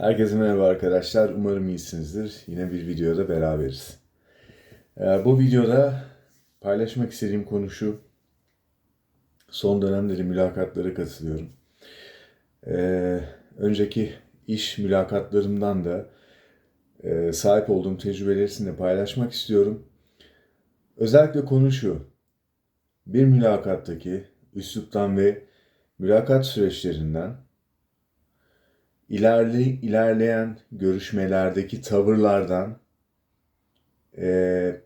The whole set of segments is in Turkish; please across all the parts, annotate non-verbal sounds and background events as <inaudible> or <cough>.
Herkese merhaba arkadaşlar. Umarım iyisinizdir. Yine bir videoda beraberiz. Ee, bu videoda paylaşmak istediğim konu şu. Son dönemleri mülakatlara katılıyorum. Ee, önceki iş mülakatlarımdan da e, sahip olduğum tecrübeleri paylaşmak istiyorum. Özellikle konu şu. Bir mülakattaki üsluptan ve mülakat süreçlerinden ilerle, ilerleyen görüşmelerdeki tavırlardan e,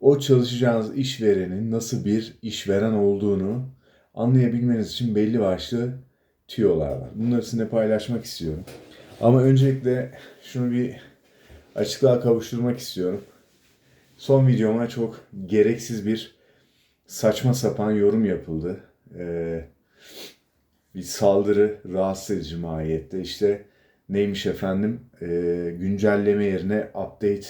o çalışacağınız işverenin nasıl bir işveren olduğunu anlayabilmeniz için belli başlı tüyolar var. Bunları sizinle paylaşmak istiyorum. Ama öncelikle şunu bir açıklığa kavuşturmak istiyorum. Son videoma çok gereksiz bir saçma sapan yorum yapıldı. Ee, bir saldırı rahatsız edici mahiyette. İşte neymiş efendim e, güncelleme yerine update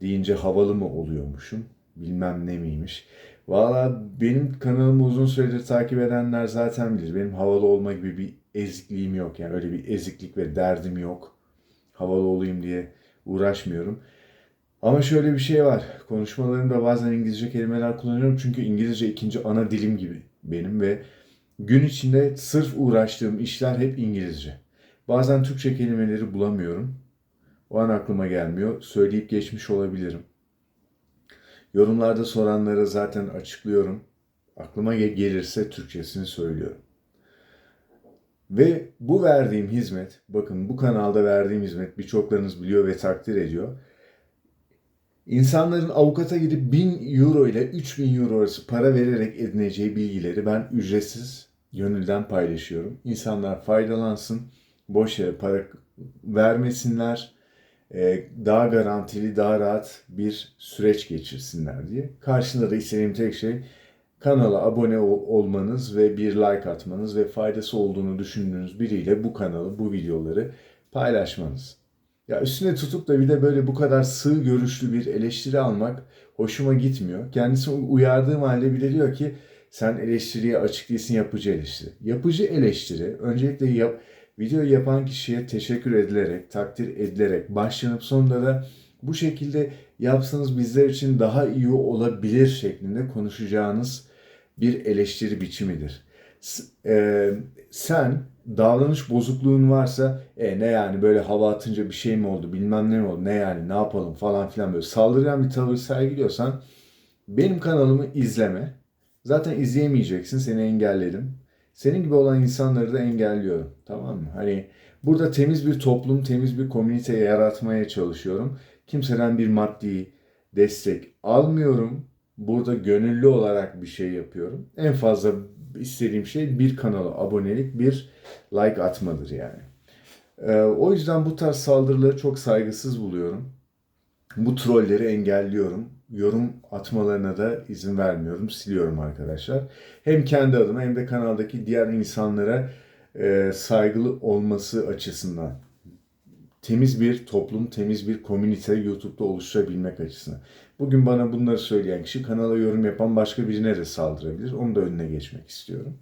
deyince havalı mı oluyormuşum bilmem ne miymiş. Valla benim kanalımı uzun süredir takip edenler zaten bilir. Benim havalı olma gibi bir ezikliğim yok. Yani öyle bir eziklik ve derdim yok. Havalı olayım diye uğraşmıyorum. Ama şöyle bir şey var. Konuşmalarımda bazen İngilizce kelimeler kullanıyorum. Çünkü İngilizce ikinci ana dilim gibi benim ve gün içinde sırf uğraştığım işler hep İngilizce. Bazen Türkçe kelimeleri bulamıyorum. O an aklıma gelmiyor. Söyleyip geçmiş olabilirim. Yorumlarda soranlara zaten açıklıyorum. Aklıma gelirse Türkçesini söylüyorum. Ve bu verdiğim hizmet, bakın bu kanalda verdiğim hizmet birçoklarınız biliyor ve takdir ediyor. İnsanların avukata gidip 1000 euro ile 3000 euro arası para vererek edineceği bilgileri ben ücretsiz gönülden paylaşıyorum. İnsanlar faydalansın, boş yere para vermesinler, e, daha garantili, daha rahat bir süreç geçirsinler diye. Karşında da istediğim tek şey kanala abone olmanız ve bir like atmanız ve faydası olduğunu düşündüğünüz biriyle bu kanalı, bu videoları paylaşmanız. Ya üstüne tutup da bir de böyle bu kadar sığ görüşlü bir eleştiri almak hoşuma gitmiyor. Kendisi uyardığım halde bile diyor ki sen eleştiriye açık değilsin yapıcı eleştiri. Yapıcı eleştiri öncelikle yap, video yapan kişiye teşekkür edilerek, takdir edilerek başlanıp sonunda da bu şekilde yapsanız bizler için daha iyi olabilir şeklinde konuşacağınız bir eleştiri biçimidir. E, sen davranış bozukluğun varsa e ne yani böyle hava atınca bir şey mi oldu bilmem ne mi oldu ne yani ne yapalım falan filan böyle saldırgan bir tavır sergiliyorsan benim kanalımı izleme. Zaten izleyemeyeceksin seni engelledim. Senin gibi olan insanları da engelliyorum. Tamam mı? Hani burada temiz bir toplum, temiz bir komünite yaratmaya çalışıyorum. Kimseden bir maddi destek almıyorum. Burada gönüllü olarak bir şey yapıyorum. En fazla istediğim şey bir kanala abonelik, bir like atmadır yani. Ee, o yüzden bu tarz saldırıları çok saygısız buluyorum. Bu trolleri engelliyorum. Yorum atmalarına da izin vermiyorum. Siliyorum arkadaşlar. Hem kendi adıma hem de kanaldaki diğer insanlara e, saygılı olması açısından. Temiz bir toplum, temiz bir komünite YouTube'da oluşturabilmek açısından. Bugün bana bunları söyleyen kişi kanala yorum yapan başka birine de saldırabilir. Onu da önüne geçmek istiyorum.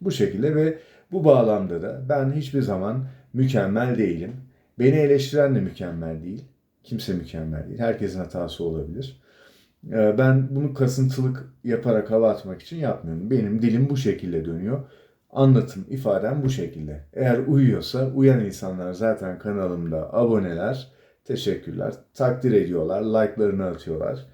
Bu şekilde ve bu bağlamda da ben hiçbir zaman mükemmel değilim. Beni eleştiren de mükemmel değil. Kimse mükemmel değil. Herkesin hatası olabilir. Ee, ben bunu kasıntılık yaparak hava atmak için yapmıyorum. Benim dilim bu şekilde dönüyor. Anlatım, ifadem bu şekilde. Eğer uyuyorsa uyan insanlar zaten kanalımda aboneler. Teşekkürler. Takdir ediyorlar. Like'larını atıyorlar.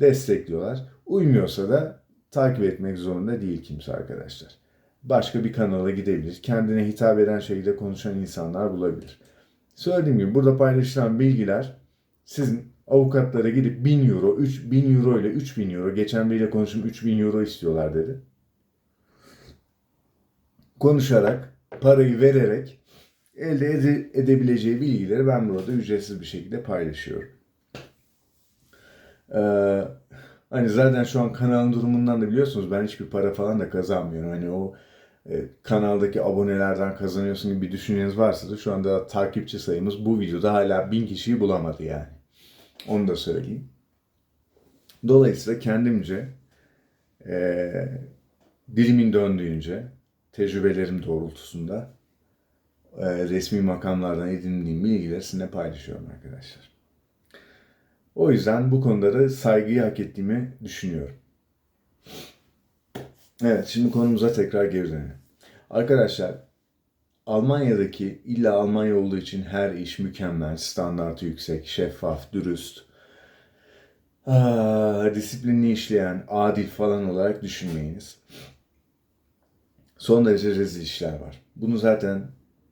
Destekliyorlar. Uymuyorsa da takip etmek zorunda değil kimse arkadaşlar. Başka bir kanala gidebilir. Kendine hitap eden şekilde konuşan insanlar bulabilir. Söylediğim gibi burada paylaşılan bilgiler sizin avukatlara gidip 1000 euro, 3000 euro ile 3000 euro, geçen biriyle konuştum 3000 euro istiyorlar dedi. Konuşarak, parayı vererek elde ede- edebileceği bilgileri ben burada ücretsiz bir şekilde paylaşıyorum. Ee, hani zaten şu an kanalın durumundan da biliyorsunuz ben hiçbir para falan da kazanmıyorum. Hani o e, kanaldaki abonelerden kazanıyorsun gibi bir düşünceniz varsa da şu anda takipçi sayımız bu videoda hala bin kişiyi bulamadı yani. Onu da söyleyeyim. Dolayısıyla kendimce e, dilimin döndüğünce tecrübelerim doğrultusunda e, resmi makamlardan edindiğim bilgileri sizinle paylaşıyorum arkadaşlar. O yüzden bu konuda saygıyı hak ettiğimi düşünüyorum. Evet, şimdi konumuza tekrar geri dönelim. Arkadaşlar, Almanya'daki illa Almanya olduğu için her iş mükemmel, standartı yüksek, şeffaf, dürüst, disiplinli işleyen, adil falan olarak düşünmeyiniz. Son derece rezil işler var. Bunu zaten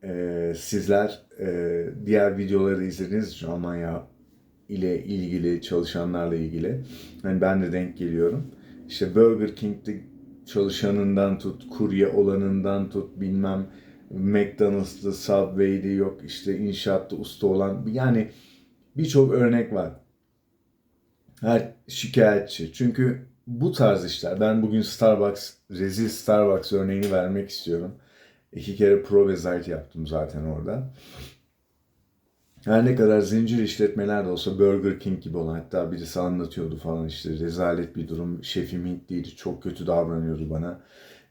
e, sizler e, diğer videoları izlediğiniz için Almanya ile ilgili, çalışanlarla ilgili. Hani ben de denk geliyorum. İşte Burger King'de çalışanından tut, kurye olanından tut, bilmem McDonald's'ta, Subway'de yok işte inşaatta usta olan yani birçok örnek var. Her şikayetçi. Çünkü bu tarz işler. Ben bugün Starbucks, rezil Starbucks örneğini vermek istiyorum. İki kere pro ve zayt yaptım zaten orada. Her ne kadar zincir işletmeler de olsa Burger King gibi olan hatta birisi anlatıyordu falan işte rezalet bir durum. Şefim Hintliydi çok kötü davranıyordu bana.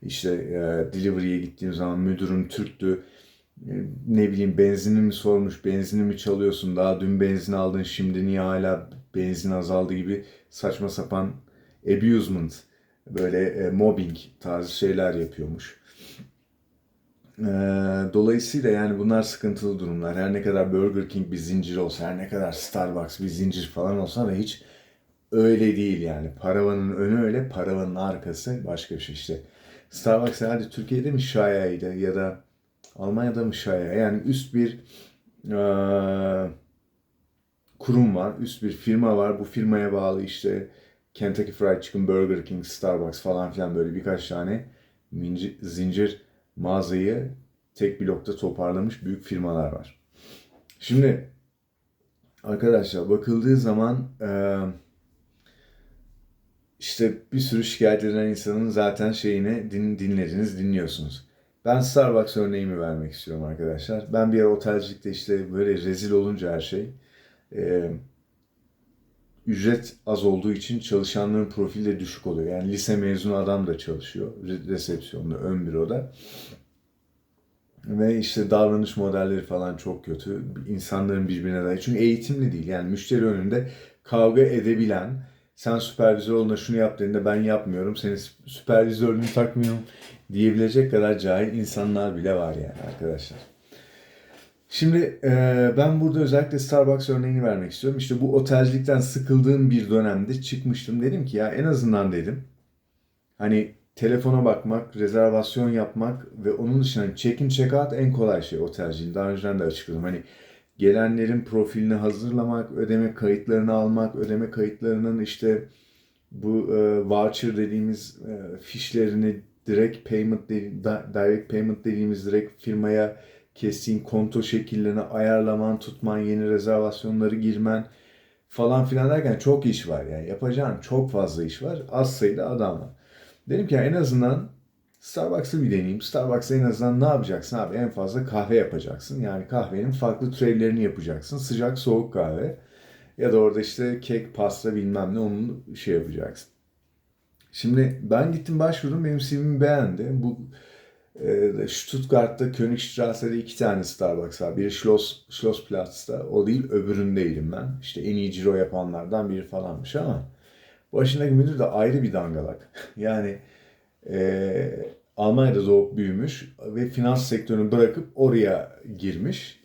İşte e, delivery'e gittiğim zaman müdürüm Türktü. E, ne bileyim benzinini mi sormuş, benzini mi çalıyorsun, daha dün benzin aldın şimdi niye hala benzin azaldı gibi saçma sapan abusement, böyle e, mobbing tarzı şeyler yapıyormuş. Ee, dolayısıyla yani bunlar sıkıntılı durumlar. Her ne kadar Burger King bir zincir olsa, her ne kadar Starbucks bir zincir falan olsa da hiç öyle değil yani. Paravanın önü öyle, paravanın arkası başka bir şey işte. Starbucks herhalde Türkiye'de mi şayaydı ya da Almanya'da mı şaya? Yani üst bir e, kurum var, üst bir firma var. Bu firmaya bağlı işte Kentucky Fried Chicken, Burger King, Starbucks falan filan böyle birkaç tane zincir mağazayı tek blokta toparlamış büyük firmalar var. Şimdi arkadaşlar bakıldığı zaman e, işte bir sürü şikayet eden insanın zaten şeyini din, dinlediniz, dinliyorsunuz. Ben Starbucks örneğimi vermek istiyorum arkadaşlar. Ben bir yer otelcilikte işte böyle rezil olunca her şey e, ücret az olduğu için çalışanların profili de düşük oluyor. Yani lise mezunu adam da çalışıyor resepsiyonda, ön büroda. Ve işte davranış modelleri falan çok kötü. İnsanların birbirine dair. Çünkü eğitimli değil. Yani müşteri önünde kavga edebilen, sen süpervizör oluna şunu yap dediğinde ben yapmıyorum, senin süpervizörlüğünü takmıyorum diyebilecek kadar cahil insanlar bile var yani arkadaşlar. Şimdi e, ben burada özellikle Starbucks örneğini vermek istiyorum. İşte bu otelcilikten sıkıldığım bir dönemde çıkmıştım. Dedim ki ya en azından dedim hani telefona bakmak, rezervasyon yapmak ve onun dışında check-in check-out en kolay şey otelciliğin. Daha önceden de açıkladım. Hani gelenlerin profilini hazırlamak, ödeme kayıtlarını almak, ödeme kayıtlarının işte bu e, voucher dediğimiz e, fişlerini direkt payment direct payment dediğimiz direkt firmaya kestiğin konto şekillerini ayarlaman, tutman, yeni rezervasyonları girmen falan filan derken çok iş var yani. Yapacağın çok fazla iş var. Az sayıda adam var. Dedim ki en azından Starbucks'ı bir deneyeyim. Starbucks'ta en azından ne yapacaksın abi? En fazla kahve yapacaksın. Yani kahvenin farklı türevlerini yapacaksın. Sıcak, soğuk kahve. Ya da orada işte kek, pasta bilmem ne onun şey yapacaksın. Şimdi ben gittim başvurdum. Benim CV'mi beğendi. Bu e, Stuttgart'ta Königstrasse'de iki tane Starbucks var. Biri Schloss, Schlossplatz'ta. O değil öbüründeydim ben. İşte en iyi ciro yapanlardan biri falanmış ama başındaki müdür de ayrı bir dangalak. <laughs> yani e, Almanya'da doğup büyümüş ve finans sektörünü bırakıp oraya girmiş.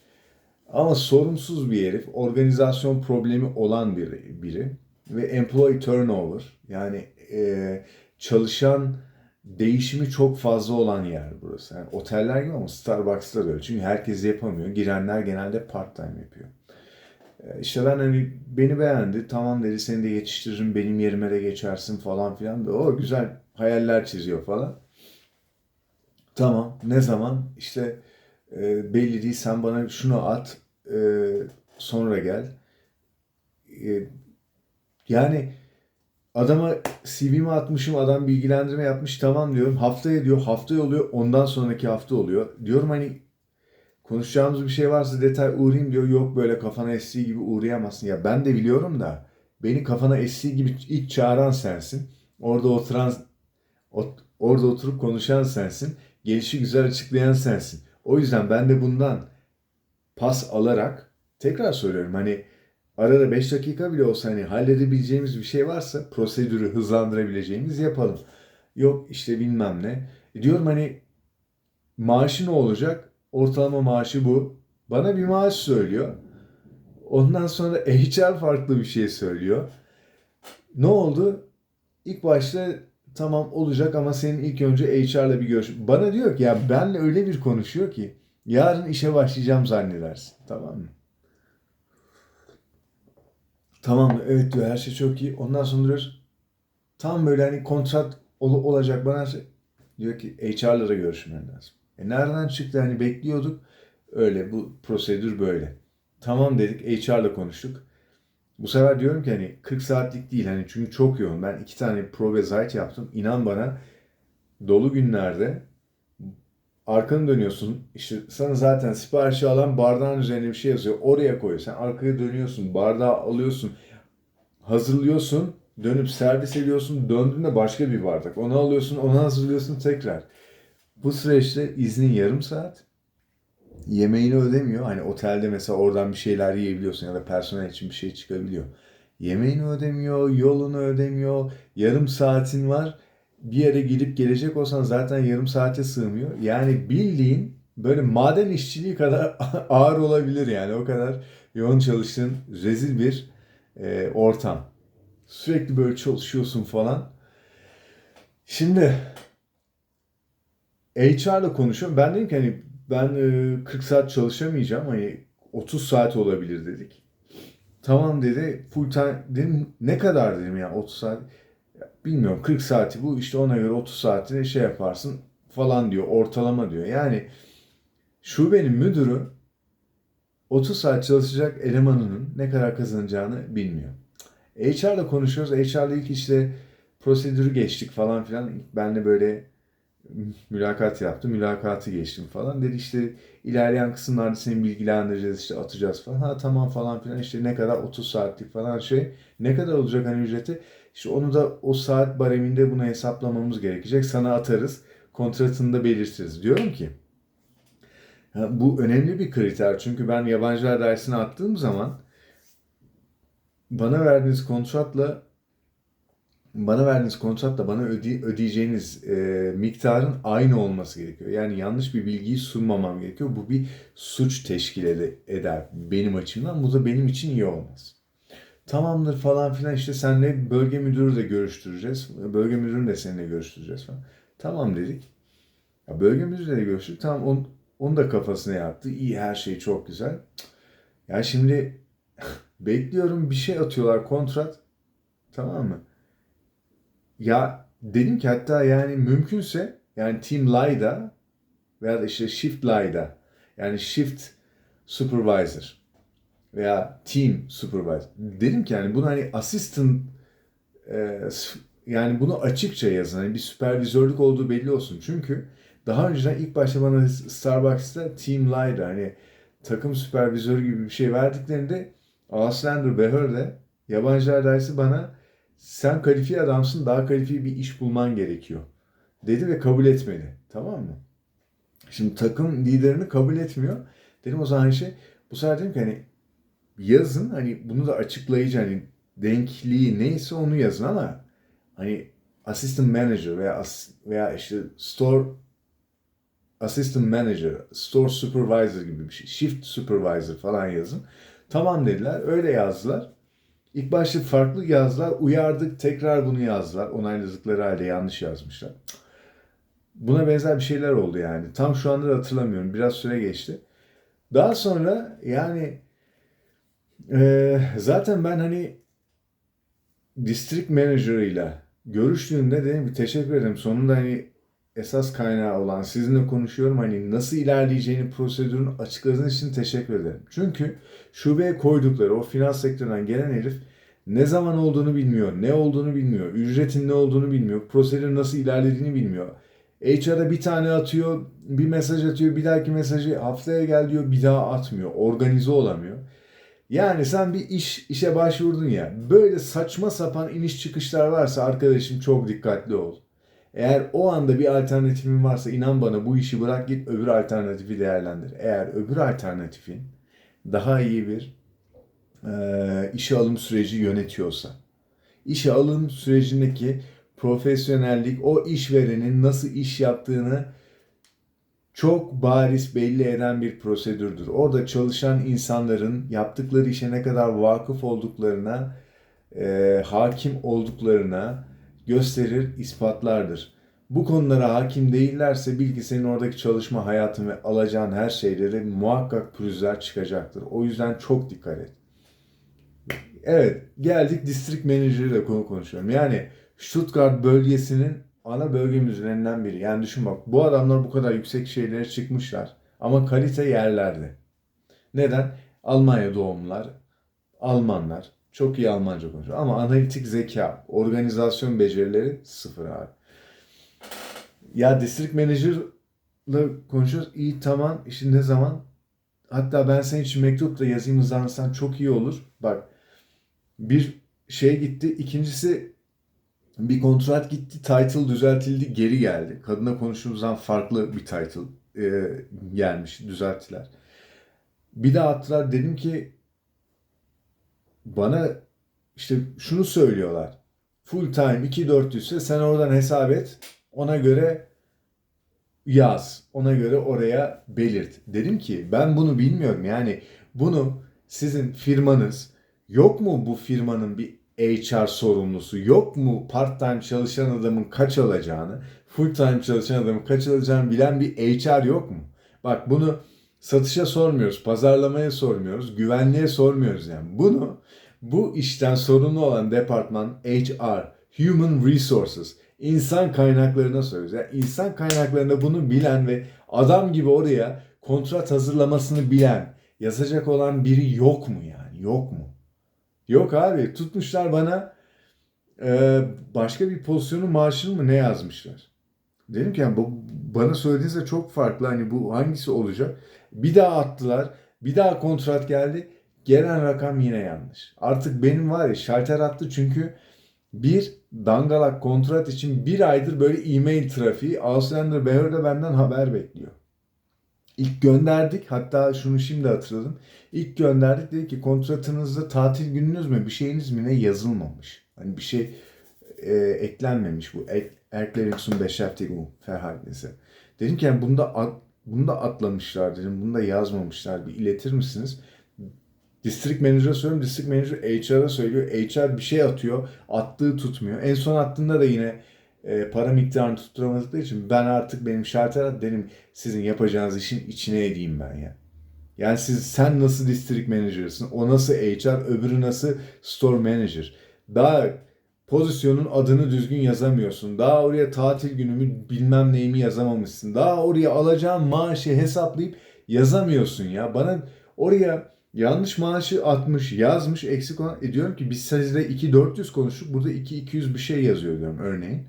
Ama sorumsuz bir herif, organizasyon problemi olan biri, biri ve employee turnover yani e, çalışan değişimi çok fazla olan yer burası. Yani oteller gibi ama Starbucks'ta da öyle. Çünkü herkes yapamıyor. Girenler genelde part time yapıyor. E, işte ben hani beni beğendi. Tamam dedi seni de yetiştiririm benim yerime de geçersin falan filan. O güzel hayaller çiziyor falan. Tamam ne zaman? İşte e, belli değil sen bana şunu at e, sonra gel. E, yani adama CV'mi atmışım adam bilgilendirme yapmış tamam diyorum. Haftaya diyor hafta oluyor ondan sonraki hafta oluyor. Diyorum hani konuşacağımız bir şey varsa detay uğrayayım diyor. Yok böyle kafana estiği gibi uğrayamazsın. Ya ben de biliyorum da beni kafana estiği gibi ilk çağıran sensin. Orada oturan orada oturup konuşan sensin. Gelişi güzel açıklayan sensin. O yüzden ben de bundan pas alarak tekrar söylüyorum hani arada 5 dakika bile olsa hani halledebileceğimiz bir şey varsa prosedürü hızlandırabileceğimiz yapalım. Yok işte bilmem ne. E diyorum hani maaşı ne olacak? Ortalama maaşı bu. Bana bir maaş söylüyor. Ondan sonra <laughs> HR farklı bir şey söylüyor. Ne oldu? İlk başta tamam olacak ama senin ilk önce HR'la bir görüş. Bana diyor ki ya benle öyle bir konuşuyor ki yarın işe başlayacağım zannedersin. Tamam mı? Tamam mı? Evet diyor her şey çok iyi. Ondan sonra diyoruz tam böyle hani kontrat ol- olacak bana şey- diyor ki HR'lara görüşmen lazım. E nereden çıktı hani bekliyorduk. Öyle bu prosedür böyle. Tamam dedik HR'la konuştuk. Bu sefer diyorum ki hani 40 saatlik değil hani çünkü çok yoğun. Ben iki tane pro ve zayt yaptım. İnan bana dolu günlerde arkanı dönüyorsun. İşte sana zaten siparişi alan bardağın üzerine bir şey yazıyor. Oraya koyuyor. Sen arkaya dönüyorsun. Bardağı alıyorsun. Hazırlıyorsun. Dönüp servis ediyorsun. Döndüğünde başka bir bardak. Onu alıyorsun. Onu hazırlıyorsun tekrar. Bu süreçte iznin yarım saat. Yemeğini ödemiyor. Hani otelde mesela oradan bir şeyler yiyebiliyorsun ya da personel için bir şey çıkabiliyor. Yemeğini ödemiyor, yolunu ödemiyor. Yarım saatin var. Bir yere gidip gelecek olsan zaten yarım saate sığmıyor. Yani bildiğin böyle maden işçiliği kadar <laughs> ağır olabilir yani. O kadar yoğun çalıştığın rezil bir e, ortam. Sürekli böyle çalışıyorsun falan. Şimdi HR'la konuşuyorum. Ben dedim ki hani ben e, 40 saat çalışamayacağım. Hani 30 saat olabilir dedik. Tamam dedi. Full time dedim ne kadar dedim ya 30 saat. Bilmiyorum 40 saati bu işte ona göre 30 saatini şey yaparsın falan diyor. Ortalama diyor. Yani şubenin müdürü 30 saat çalışacak elemanının ne kadar kazanacağını bilmiyor. HR'la konuşuyoruz. HR'la ilk işte prosedürü geçtik falan filan. Ben de böyle mülakat yaptım. Mülakatı geçtim falan. Dedi işte ilerleyen kısımlarda seni bilgilendireceğiz işte atacağız falan. Ha tamam falan filan işte ne kadar 30 saatlik falan şey. Ne kadar olacak hani ücreti? İşte onu da o saat bareminde bunu hesaplamamız gerekecek. Sana atarız. Kontratında belirtiriz. Diyorum ki bu önemli bir kriter. Çünkü ben yabancılar dersine attığım zaman bana verdiğiniz kontratla bana verdiğiniz kontratla bana öde, ödeyeceğiniz e, miktarın aynı olması gerekiyor. Yani yanlış bir bilgiyi sunmamam gerekiyor. Bu bir suç teşkil ede- eder benim açımdan. Bu da benim için iyi olmaz. Tamamdır falan filan işte senle bölge müdürü de görüştüreceğiz. Bölge müdürünü de seninle görüştüreceğiz falan. Tamam dedik. Ya bölge müdürüyle de görüştük. Tamam on, onu da kafasına yattı. İyi her şey çok güzel. Ya şimdi <laughs> bekliyorum bir şey atıyorlar kontrat. Tamam mı? Ya dedim ki hatta yani mümkünse yani Team Live'da veya işte Shift Live'da yani Shift Supervisor veya Team Supervisor dedim ki yani bunu hani assistant e, yani bunu açıkça yazın. Hani bir süpervizörlük olduğu belli olsun. Çünkü daha önceden ilk başta bana Starbucks'ta Team Live'da hani takım süpervizörü gibi bir şey verdiklerinde Auslander Behör'de yabancılar dersi bana sen kalifiye adamsın daha kalifiye bir iş bulman gerekiyor. Dedi ve kabul etmedi. Tamam mı? Şimdi takım liderini kabul etmiyor. Dedim o zaman şey bu sefer dedim ki hani yazın hani bunu da açıklayıcı hani denkliği neyse onu yazın ama hani assistant manager veya as, veya işte store assistant manager, store supervisor gibi bir şey, shift supervisor falan yazın. Tamam dediler. Öyle yazdılar. İlk başta farklı yazdılar. Uyardık. Tekrar bunu yazdılar. Onayladıkları halde yanlış yazmışlar. Buna benzer bir şeyler oldu yani. Tam şu anda da hatırlamıyorum. Biraz süre geçti. Daha sonra yani e, zaten ben hani district manager ile görüştüğümde dedim ki teşekkür ederim. Sonunda hani esas kaynağı olan sizinle konuşuyorum. Hani nasıl ilerleyeceğini prosedürün açıkladığınız için teşekkür ederim. Çünkü şubeye koydukları o finans sektöründen gelen herif ne zaman olduğunu bilmiyor, ne olduğunu bilmiyor, ücretin ne olduğunu bilmiyor, prosedürün nasıl ilerlediğini bilmiyor. HR'a bir tane atıyor, bir mesaj atıyor, bir dahaki mesajı haftaya gel diyor, bir daha atmıyor, organize olamıyor. Yani sen bir iş işe başvurdun ya, böyle saçma sapan iniş çıkışlar varsa arkadaşım çok dikkatli ol. Eğer o anda bir alternatifin varsa inan bana bu işi bırak git öbür alternatifi değerlendir. Eğer öbür alternatifin daha iyi bir e, işe alım süreci yönetiyorsa, işe alım sürecindeki profesyonellik o işverenin nasıl iş yaptığını çok bariz belli eden bir prosedürdür. Orada çalışan insanların yaptıkları işe ne kadar vakıf olduklarına, e, hakim olduklarına gösterir, ispatlardır. Bu konulara hakim değillerse bil ki senin oradaki çalışma hayatın ve alacağın her şeyleri muhakkak pürüzler çıkacaktır. O yüzden çok dikkat et. Evet, geldik district manager'ı konu konuşuyorum. Yani Stuttgart bölgesinin ana bölge müzelerinden biri. Yani düşün bak bu adamlar bu kadar yüksek şeylere çıkmışlar ama kalite yerlerde. Neden? Almanya doğumlular, Almanlar çok iyi Almanca konuşuyor ama analitik zeka, organizasyon becerileri sıfır abi. Ya district manager'la konuşuyoruz. İyi tamam. İşte ne zaman? Hatta ben senin için mektup da yazayım hızlanırsan çok iyi olur. Bak bir şey gitti. İkincisi bir kontrat gitti. Title düzeltildi. Geri geldi. Kadına konuştuğumuzdan farklı bir title e, gelmiş. Düzelttiler. Bir daha attılar. Dedim ki bana işte şunu söylüyorlar. Full time 2400 ise sen oradan hesap et. Ona göre yaz. Ona göre oraya belirt. Dedim ki ben bunu bilmiyorum. Yani bunu sizin firmanız yok mu bu firmanın bir HR sorumlusu? Yok mu part-time çalışan adamın kaç alacağını, full-time çalışan adamın kaç alacağını bilen bir HR yok mu? Bak bunu satışa sormuyoruz, pazarlamaya sormuyoruz, güvenliğe sormuyoruz yani. Bunu bu işten sorumlu olan departman HR, Human Resources, insan kaynaklarına soruyoruz. Yani insan kaynaklarında bunu bilen ve adam gibi oraya kontrat hazırlamasını bilen, yazacak olan biri yok mu yani? Yok mu? Yok abi tutmuşlar bana e, başka bir pozisyonun maaşını mı ne yazmışlar? Dedim ki yani bu bana söylediğinizde çok farklı hani bu hangisi olacak? Bir daha attılar. Bir daha kontrat geldi. Gelen rakam yine yanlış. Artık benim var ya şalter attı çünkü bir dangalak kontrat için bir aydır böyle e-mail trafiği Ausländer Behörde benden haber bekliyor. İlk gönderdik hatta şunu şimdi hatırladım. İlk gönderdik dedi ki kontratınızda tatil gününüz mü bir şeyiniz mi ne yazılmamış. Hani bir şey e, eklenmemiş bu Erklärungsum Beschäftigung Verhältnisse. Dedim ki yani bunda at, bunda atlamışlar dedim. Bunda yazmamışlar. Bir iletir misiniz? District Manager'a söylüyorum. District Manager HR'a söylüyor. HR bir şey atıyor. Attığı tutmuyor. En son attığında da yine e, para miktarını tutturamadıkları için ben artık benim şartlar dedim sizin yapacağınız işin içine edeyim ben ya. Yani siz sen nasıl district manager'sın, o nasıl HR, öbürü nasıl store manager. Daha pozisyonun adını düzgün yazamıyorsun. Daha oraya tatil günümü bilmem neyimi yazamamışsın. Daha oraya alacağın maaşı hesaplayıp yazamıyorsun ya. Bana oraya yanlış maaşı atmış, yazmış, eksik olan. E diyorum ki biz sizde 2400 konuştuk. Burada 2200 bir şey yazıyor diyorum örneğin.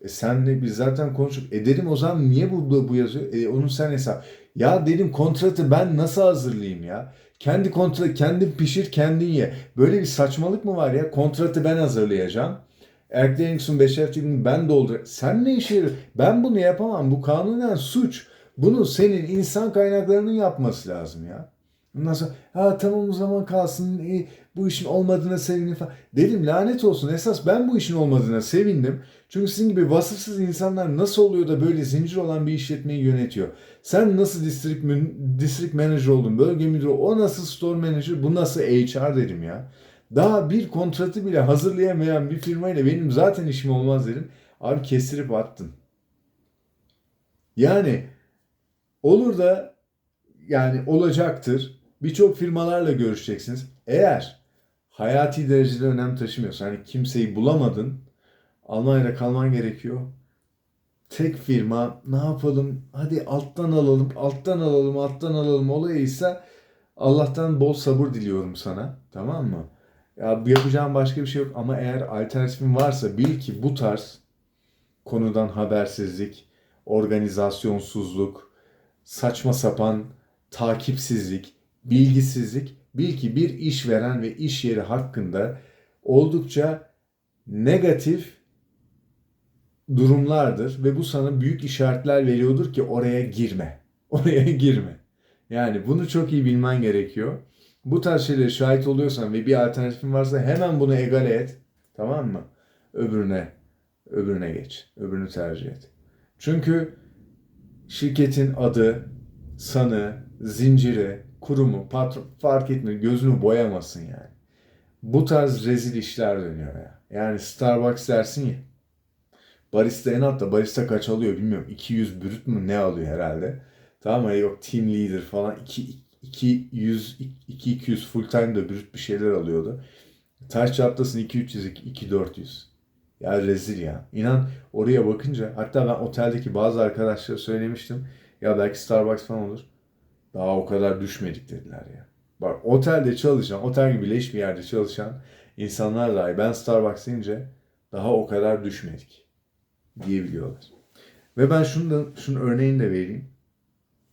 E senle biz zaten konuşup edelim o zaman niye burada bu yazıyor? E onun sen hesap. Ya dedim kontratı ben nasıl hazırlayayım ya? Kendi kontratı kendin pişir kendin ye. Böyle bir saçmalık mı var ya? Kontratı ben hazırlayacağım. Erklerings'in beşerçiliğini ben doldur. Sen ne işe yarıyor? Ben bunu yapamam. Bu kanunen suç. Bunu senin insan kaynaklarının yapması lazım ya. Ondan sonra ha tamam o zaman kalsın bu işin olmadığına sevindim falan. Dedim lanet olsun esas ben bu işin olmadığına sevindim. Çünkü sizin gibi vasıfsız insanlar nasıl oluyor da böyle zincir olan bir işletmeyi yönetiyor? Sen nasıl district, district manager oldun, bölge müdürü, o nasıl store manager, bu nasıl HR dedim ya. Daha bir kontratı bile hazırlayamayan bir firmayla benim zaten işim olmaz dedim. Abi kestirip attın. Yani olur da yani olacaktır. Birçok firmalarla görüşeceksiniz. Eğer hayati derecede önem taşımıyorsa, hani kimseyi bulamadın, Almanya'da kalman gerekiyor. Tek firma ne yapalım hadi alttan alalım alttan alalım alttan alalım olayıysa Allah'tan bol sabır diliyorum sana tamam mı? Ya yapacağım başka bir şey yok ama eğer alternatifin varsa bil ki bu tarz konudan habersizlik, organizasyonsuzluk, saçma sapan takipsizlik, bilgisizlik bil ki bir işveren ve iş yeri hakkında oldukça negatif durumlardır ve bu sana büyük işaretler veriyordur ki oraya girme. <laughs> Oraya girme. Yani bunu çok iyi bilmen gerekiyor. Bu tarz şeylere şahit oluyorsan ve bir alternatifin varsa hemen bunu egale et. Tamam mı? Öbürüne öbürüne geç. Öbürünü tercih et. Çünkü şirketin adı, sanı, zinciri, kurumu, patron fark etmiyor. Gözünü boyamasın yani. Bu tarz rezil işler dönüyor ya. Yani Starbucks dersin ya. Barista en altta barista kaç alıyor bilmiyorum. 200 brüt mü ne alıyor herhalde. Tamam mı? Yok team leader falan 2 200 2 200 full time de brüt bir şeyler alıyordu. Taş çatlasın 2 300 2 400. Ya rezil ya. İnan oraya bakınca hatta ben oteldeki bazı arkadaşlara söylemiştim. Ya belki Starbucks falan olur. Daha o kadar düşmedik dediler ya. Bak otelde çalışan, otel gibi leş bir yerde çalışan insanlar dahi ben Starbucks deyince daha o kadar düşmedik diyebiliyorlar. Ve ben şunu da, şunun örneğini de vereyim.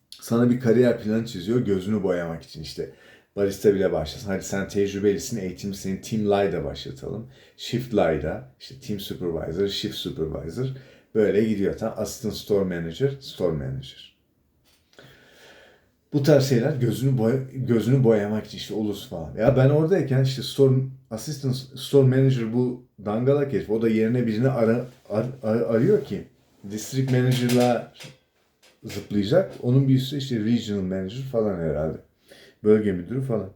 Sana bir kariyer planı çiziyor gözünü boyamak için işte. Barista bile başlasın. Hadi sen tecrübelisin, eğitim seni Team Live'da başlatalım. Shift Live'da, işte Team Supervisor, Shift Supervisor. Böyle gidiyor. Tam Assistant Store Manager, Store Manager. Bu tarz şeyler gözünü boya, gözünü boyamak için işte olursun falan. Ya ben oradayken işte store assistant store manager bu dangalak herif o da yerine birini ara, ar, ar- arıyor ki district manager'la zıplayacak. Onun bir üstü işte regional manager falan herhalde. Bölge müdürü falan.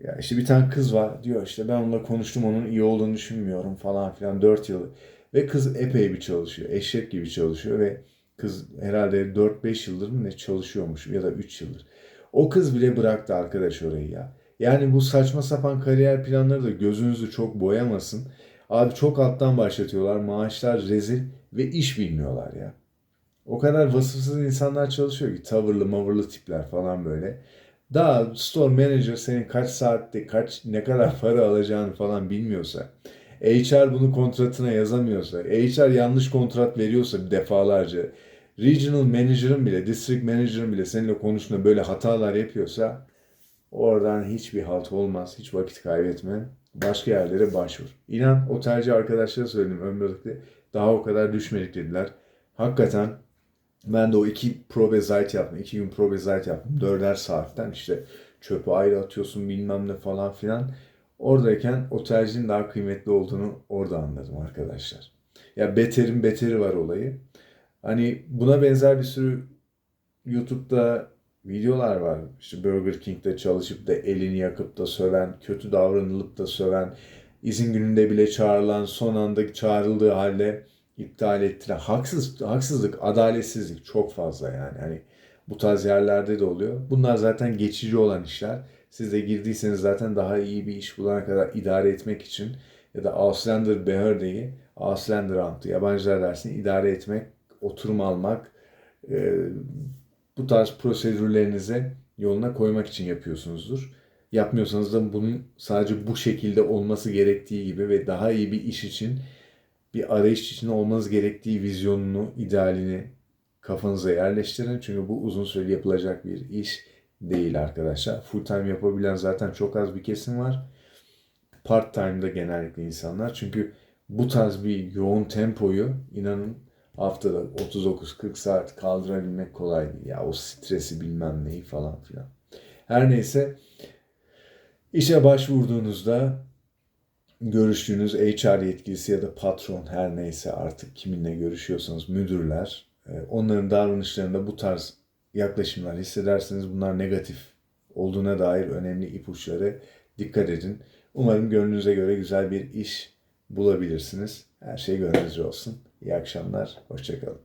Ya işte bir tane kız var diyor işte ben onunla konuştum onun iyi olduğunu düşünmüyorum falan filan 4 yılı. Ve kız epey bir çalışıyor. Eşek gibi çalışıyor ve kız herhalde 4-5 yıldır mı ne çalışıyormuş ya da 3 yıldır. O kız bile bıraktı arkadaş orayı ya. Yani bu saçma sapan kariyer planları da gözünüzü çok boyamasın. Abi çok alttan başlatıyorlar. Maaşlar rezil ve iş bilmiyorlar ya. O kadar vasıfsız insanlar çalışıyor ki tavırlı mavırlı tipler falan böyle. Daha store manager senin kaç saatte kaç ne kadar para alacağını falan bilmiyorsa, HR bunu kontratına yazamıyorsa, HR yanlış kontrat veriyorsa defalarca, regional manager'ın bile, district manager'ın bile seninle konuştuğunda böyle hatalar yapıyorsa oradan hiçbir halt olmaz. Hiç vakit kaybetme. Başka yerlere başvur. İnan otelci arkadaşlara söyledim ömrümde daha o kadar düşmedik dediler. Hakikaten ben de o iki probe zayt yaptım. iki gün probe zayt yaptım. Dörder saatten işte çöpü ayrı atıyorsun bilmem ne falan filan. Oradayken otelcinin daha kıymetli olduğunu orada anladım arkadaşlar. Ya beterin beteri var olayı. Hani buna benzer bir sürü YouTube'da videolar var. İşte Burger King'de çalışıp da elini yakıp da söven, kötü davranılıp da söven, izin gününde bile çağrılan, son anda çağrıldığı halde iptal ettiler. Haksız, haksızlık, adaletsizlik çok fazla yani. Hani bu tarz yerlerde de oluyor. Bunlar zaten geçici olan işler. Siz de girdiyseniz zaten daha iyi bir iş bulana kadar idare etmek için ya da Ausländer Behörde'yi, Ausländeramt'ı yabancılar dersini idare etmek, oturum almak, e, bu tarz prosedürlerinize yoluna koymak için yapıyorsunuzdur. Yapmıyorsanız da bunun sadece bu şekilde olması gerektiği gibi ve daha iyi bir iş için bir arayış içinde olmanız gerektiği vizyonunu, idealini kafanıza yerleştirin. Çünkü bu uzun süreli yapılacak bir iş değil arkadaşlar. Full time yapabilen zaten çok az bir kesim var. Part time'da genellikle insanlar. Çünkü bu tarz bir yoğun tempoyu inanın haftada 39-40 saat kaldırabilmek kolay değil. Ya o stresi bilmem neyi falan filan. Her neyse işe başvurduğunuzda görüştüğünüz HR yetkilisi ya da patron her neyse artık kiminle görüşüyorsanız müdürler e, onların davranışlarında bu tarz yaklaşımlar hissederseniz bunlar negatif olduğuna dair önemli ipuçları dikkat edin. Umarım gönlünüze göre güzel bir iş bulabilirsiniz. Her şey gönlünüzce olsun. İyi akşamlar, hoşçakalın.